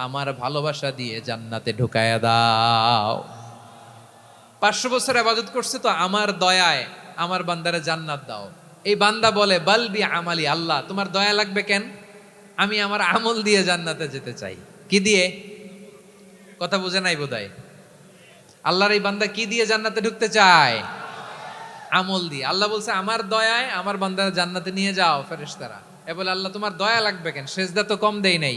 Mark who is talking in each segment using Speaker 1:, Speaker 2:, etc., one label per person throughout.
Speaker 1: আমার ভালোবাসা দিয়ে জান্নাতে ঢুকায়া দাও। পাঁচশো বছর আবাদত করছে তো আমার দয়ায় আমার বান্দারে জান্নাত দাও। এই বান্দা বলে বালবি আমালি, আল্লাহ, তোমার দয়া লাগবে কেন? আমি আমার আমল দিয়ে জান্নাতে যেতে চাই। কি দিয়ে? কথা বুঝে নাই বোধহয়। আল্লাহর এই বান্দা কি দিয়ে জান্নাতে ঢুকতে চায়? আমল দিয়ে। আল্লাহ বলছে, আমার দয়ায় আমার বান্দারা জান্নাতে নিয়ে যাও ফেরেশতারা। এ বলে, আল্লাহ, তোমার দয়া লাগবে কেন? সেজদা তো কম দেই নাই।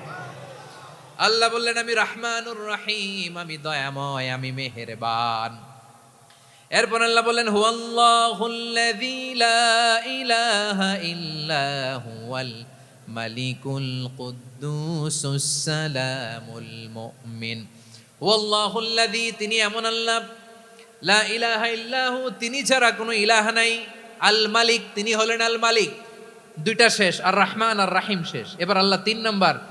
Speaker 1: আল্লাহ বললেন, আমি রাহমানুর রাহিম, আমি দয়াময়, আমি মেহেরবান। এরপর আল্লাহ বললেন হুয়াল্লাহুল্লাযী লা ইলাহা ইল্লা হুয়াল মালিকুল কুদ্দুসুস সালামুল মুমিন। হুয়াল্লাহুল্লাযী তিনি এমন আল্লাহ। লা ইলাহা ইল্লাহু তিনি ছাড়া কোনো ইলাহ নাই। আল মালিক, তিনি হলেন আল মালিক। দুইটা শেষ, আর রহমান আর রাহিম শেষ। এবার আল্লাহ তিন নাম্বার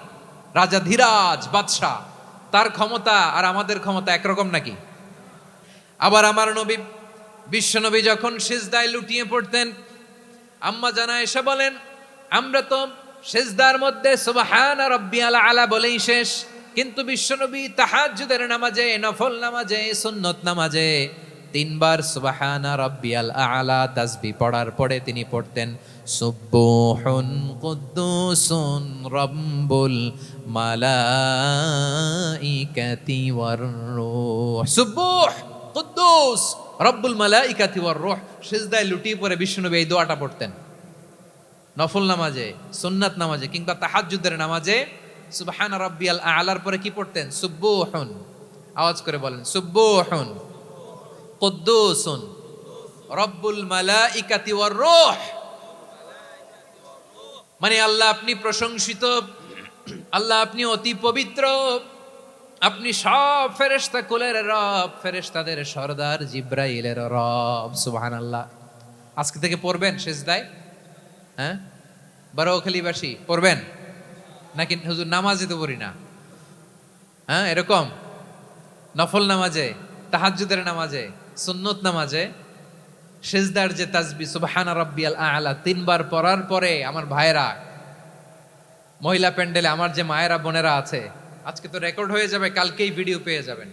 Speaker 1: রাজা ধীরাজ, বাদশাহ, তার ক্ষমতা আর আমাদের ক্ষমতা একরকম নাকি? আবার আমার নবী বিশ্বনবী যখন সেজদায় লুটিয়ে পড়তেন, আম্মা জানা এসে বলেন, আমরা তো সেজদার মধ্যে সুবহান রব্বিয়াল আলা আলা বলেই শেষ, কিন্তু বিশ্বনবী তাহাজ্জুদের নামাজে, নফল নামাজে, সুন্নত নামাজে তিনবার সুবহানা রব্বিয়াল আলা তাসবি পড়ার পরে তিনি পড়তেন সুব্বুহুন কুদ্দুসুন রব্বুল মালাইকাতি ওয়ার রূহ। সুব্বুহ কুদ্দুস রব্বুল মালাইকাতি ওয়ার রূহ। সিজদায় লুটিয়ে পড়ে বিষ্ণুনবী এই দোয়াটা পড়তেন। নফল নামাজে, সুন্নাত নামাজে কিংবা তাহাজ্জুদের নামাজে সুবহান রাব্বিয়াল আলার পরে কি পড়তেন? সুব্বুহুন আওয়াজ করে বলেন সুব্বুহুন কুদ্দুসুন রব্বুল মালাইকাতি ওয়ার রূহ। মানে আল্লাহ আপনি প্রশংসিত, আল্লাহ আপনি অতি পবিত্র, আপনি সব ফেরেশতা কুলের রব, ফেরেশতাদের সর্দার জিব্রাইলের রব সুবহান আল্লাহ আজকে থেকে পড়বেন সেজদায়? হ্যাঁ? বারোখালীবাসী পড়বেন? নাকি হুজুর নামাজে তো পড়ি না? হ্যাঁ এরকম? নফল নামাজে, তাহাজ্জুদের নামাজে, সুন্নত নামাজে সেজদার যে তাজবি সুবাহানা রব্বি আল আলা তিনবার পড়ার পরে আমার ভাইরা মহিলা প্যান্ডেলে আমার যে মায়েরা, বোনেরা আছে, আজকে তো রেকর্ড হয়ে যাবে, কালকেই ভিডিও পেয়ে যাবেন।